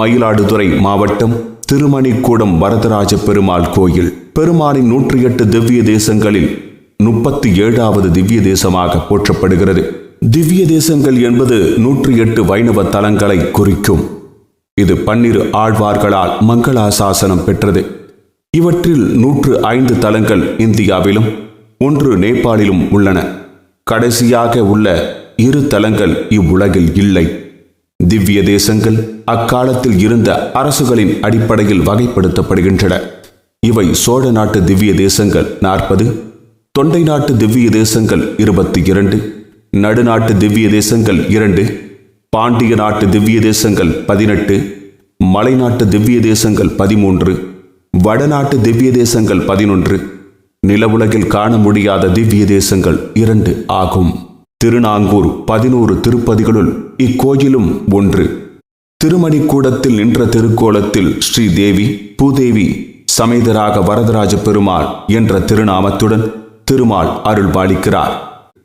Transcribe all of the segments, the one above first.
மயிலாடுதுறை மாவட்டம் திருமணிக்கூடம் வரதராஜ பெருமாள் கோயில். பெருமாளின் நூற்றி எட்டு திவ்ய தேசங்களில் முப்பத்தி ஏழாவது திவ்ய தேசமாக போற்றப்படுகிறது. திவ்ய தேசங்கள் என்பது நூற்றி எட்டு வைணவ தலங்களை குறிக்கும். இது பன்னிரு ஆழ்வார்களால் மங்களாசாசனம் பெற்றது. இவற்றில் நூற்று ஐந்து தலங்கள் இந்தியாவிலும் ஒன்று நேபாளிலும் உள்ளன. கடைசியாக உள்ள இரு தலங்கள் இவ்வுலகில் இல்லை. திவ்ய தேசங்கள் அக்காலத்தில் இருந்த அரசுகளின் அடிப்படையில் வகைப்படுத்தப்படுகின்றன. இவை சோழ நாட்டு திவ்ய தேசங்கள் நாற்பது தொண்டை நாட்டு திவ்ய தேசங்கள் இருபத்தி இரண்டு நடுநாட்டு திவ்ய தேசங்கள் இரண்டு பாண்டிய நாட்டு திவ்ய தேசங்கள் பதினெட்டு மலைநாட்டு திவ்ய தேசங்கள் பதிமூன்று வடநாட்டு திவ்ய தேசங்கள் பதினொன்று நிலவுலகில் காண முடியாத திவ்ய தேசங்கள் இரண்டு ஆகும். திருநாங்கூர் பதினோரு திருப்பதிகளுள் இக்கோயிலும் ஒன்று. திருமணிக்கூடத்தில் நின்ற திருக்கோலத்தில் ஸ்ரீதேவி பூதேவி சமேதராக வரதராஜ பெருமாள் என்ற திருநாமத்துடன் திருமால் அருள் பாலிக்கிறார்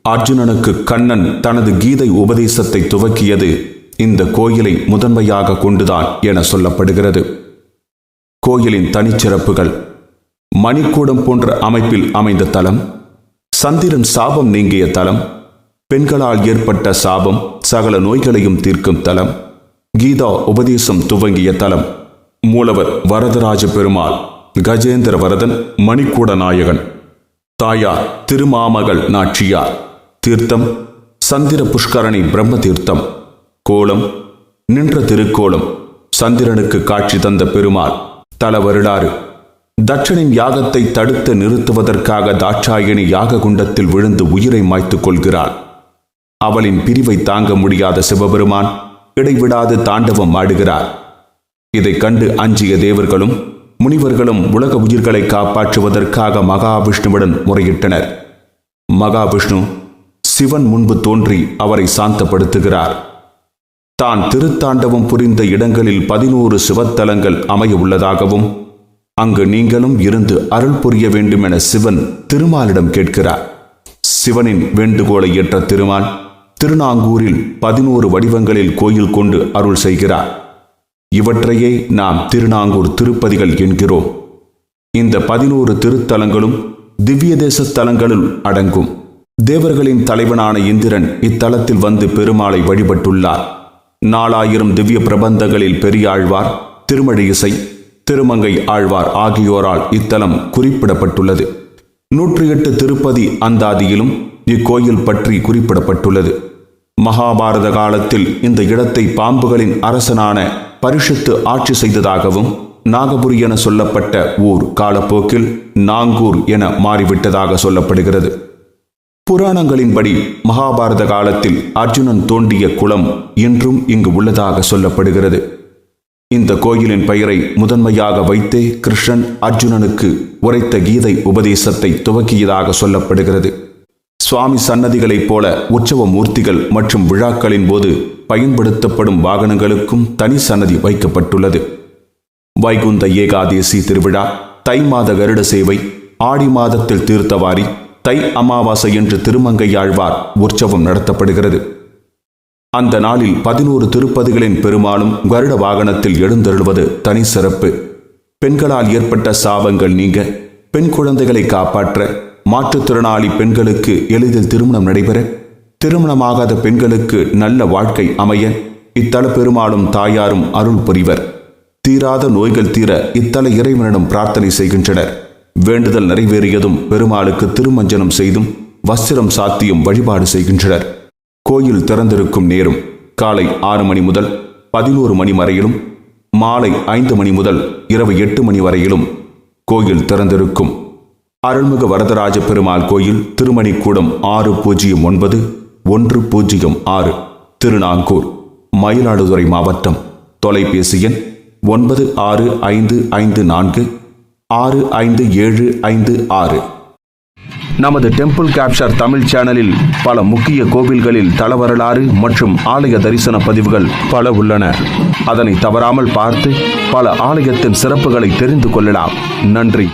அர்ஜுனனுக்கு கண்ணன் தனது கீதை உபதேசத்தை துவக்கியது இந்த கோயிலை முதன்மையாக கொண்டுதான் என சொல்லப்படுகிறது. கோயிலின் தனிச்சிறப்புகள். மணிக்கூடம் போன்ற அமைப்பில் அமைந்த தலம் சந்திரன் சாபம் நீங்கிய தலம் பெண்களால் ஏற்பட்ட சாபம் சகல நோய்களையும் தீர்க்கும் தலம். கீதா உபதேசம் துவங்கிய தலம். மூலவர் வரதராஜ பெருமாள் கஜேந்திர வரதன் மணிக்கூட நாயகன். தாயார் திருமாமகள் நாச்சியார். தீர்த்தம் சந்திர புஷ்கரணி பிரம்ம தீர்த்தம் கோலம் நின்ற திருக்கோலம் சந்திரனுக்கு காட்சி தந்த பெருமாள் தல வருடாறு தட்சனின் யாகத்தை தடுத்து நிறுத்துவதற்காக தாட்சாயணி யாக குண்டத்தில் விழுந்து உயிரை மாய்த்துக் கொள்கிறாள். அவளின் பிரிவை தாங்க முடியாத சிவபெருமான் இடைவிடாது தாண்டவம் ஆடுகிறார். இதைக் கண்டு அஞ்சிய தேவர்களும் முனிவர்களும் உலக உயிர்களை காப்பாற்றுவதற்காக மகாவிஷ்ணுவுடன் முறையிட்டனர். மகாவிஷ்ணு சிவன் முன்பு தோன்றி அவரை சாந்தப்படுத்துகிறார். தான் திருத்தாண்டவம் புரிந்த இடங்களில் பதினோரு சிவத்தலங்கள் அமைய உள்ளதாகவும் அங்கு நீங்களும் இருந்து அருள் புரிய வேண்டும் என சிவன் திருமாலிடம் கேட்கிறார். சிவனின் வேண்டுகோளை ஏற்ற திருமால் திருநாங்கூரில் பதினோரு வடிவங்களில் கோயில் கொண்டு அருள் செய்கிறார். இவற்றையே நாம் திருநாங்கூர் திருப்பதிகள் என்கிறோம். இந்த பதினோரு திருத்தலங்களும் திவ்ய தேச தலங்களுள் அடங்கும். தேவர்களின் தலைவனான இந்திரன் இத்தலத்தில் வந்து பெருமாளை வழிபட்டுள்ளார். நாலாயிரம் திவ்ய பிரபந்தங்களில் பெரியாழ்வார் திருமழிசை திருமங்கை ஆழ்வார் ஆகியோரால் இத்தலம் குறிப்பிடப்பட்டுள்ளது. நூற்றி எட்டு திருப்பதி அந்தாதியிலும் இக்கோயில் பற்றி குறிப்பிடப்பட்டுள்ளது. மகாபாரத காலத்தில் இந்த இடத்தை பாம்புகளின் அரசனான பரிஷத்து ஆட்சி செய்ததாகவும் நாகபுரி என சொல்லப்பட்ட ஊர் காலப்போக்கில் நாங்கூர் என மாறிவிட்டதாக சொல்லப்படுகிறது. புராணங்களின்படி மகாபாரத காலத்தில் அர்ஜுனன் தோண்டிய குளம் இன்றும் இங்கு உள்ளதாக சொல்லப்படுகிறது. இந்த கோயிலின் பெயரை முதன்மையாக வைத்தே கிருஷ்ணன் அர்ஜுனனுக்கு உரைத்த கீதை உபதேசத்தை துவக்கியதாக சொல்லப்படுகிறது. சுவாமி சன்னதிகளைப் போல உற்சவ மூர்த்திகள் மற்றும் விழாக்களின் போது பயன்படுத்தப்படும் வாகனங்களுக்கும் தனி சன்னதி வைக்கப்பட்டுள்ளது. வைகுந்த ஏகாதேசி திருவிழா தை மாத கருட சேவை ஆடி மாதத்தில் தீர்த்தவாரி தை அமாவாசை என்று திருமங்கையாழ்வார் உற்சவம் நடத்தப்படுகிறது. அந்த நாளில் பதினோரு திருப்பதிகளின் பெருமாளும் கருட வாகனத்தில் எழுந்தருள்வது தனி சிறப்பு. பெண்களால் ஏற்பட்ட சாபங்கள் நீங்க பெண் குழந்தைகளை காப்பாற்ற மாற்றுத்திறனாளி பெண்களுக்கு எளிதில் திருமணம் நடைபெற திருமணமாகாத பெண்களுக்கு நல்ல வாழ்க்கை அமைய இத்தல பெருமாளும் தாயாரும் அருள் புரிவர். தீராத நோய்கள் தீர இத்தல இறைவனிடம் பிரார்த்தனை செய்கின்றனர். வேண்டுதல் நிறைவேறியதும் பெருமாளுக்கு திருமஞ்சனம் செய்தும் வஸ்திரம் சாத்தியும் வழிபாடு செய்கின்றனர். கோயில் திறந்திருக்கும் நேரம் காலை ஆறு மணி முதல் பதினோரு மணி வரையிலும் மாலை ஐந்து மணி முதல் இரவு எட்டு மணி வரையிலும் கோயில் திறந்திருக்கும். அருள்மிகு வரதராஜ பெருமாள் கோயில் திருமணிக்கூடம் ஆறு பூஜ்ஜியம் ஒன்பது ஒன்று பூஜ்ஜியம் ஆறு திருநாங்கூர் மயிலாடுதுறை மாவட்டம். தொலைபேசி எண் ஒன்பது ஆறு ஐந்து ஐந்து நான்கு ஆறு ஐந்து ஏழு ஐந்து ஆறு. நமது டெம்பிள் கேப்சர் தமிழ் சேனலில் பல முக்கிய கோவில்களில் தலவரலாறு மற்றும் ஆலய தரிசன பதிவுகள் பல உள்ளன. அதனை தவறாமல் பார்த்து பல ஆலயத்தின் சிறப்புகளை தெரிந்து கொள்ளலாம். நன்றி.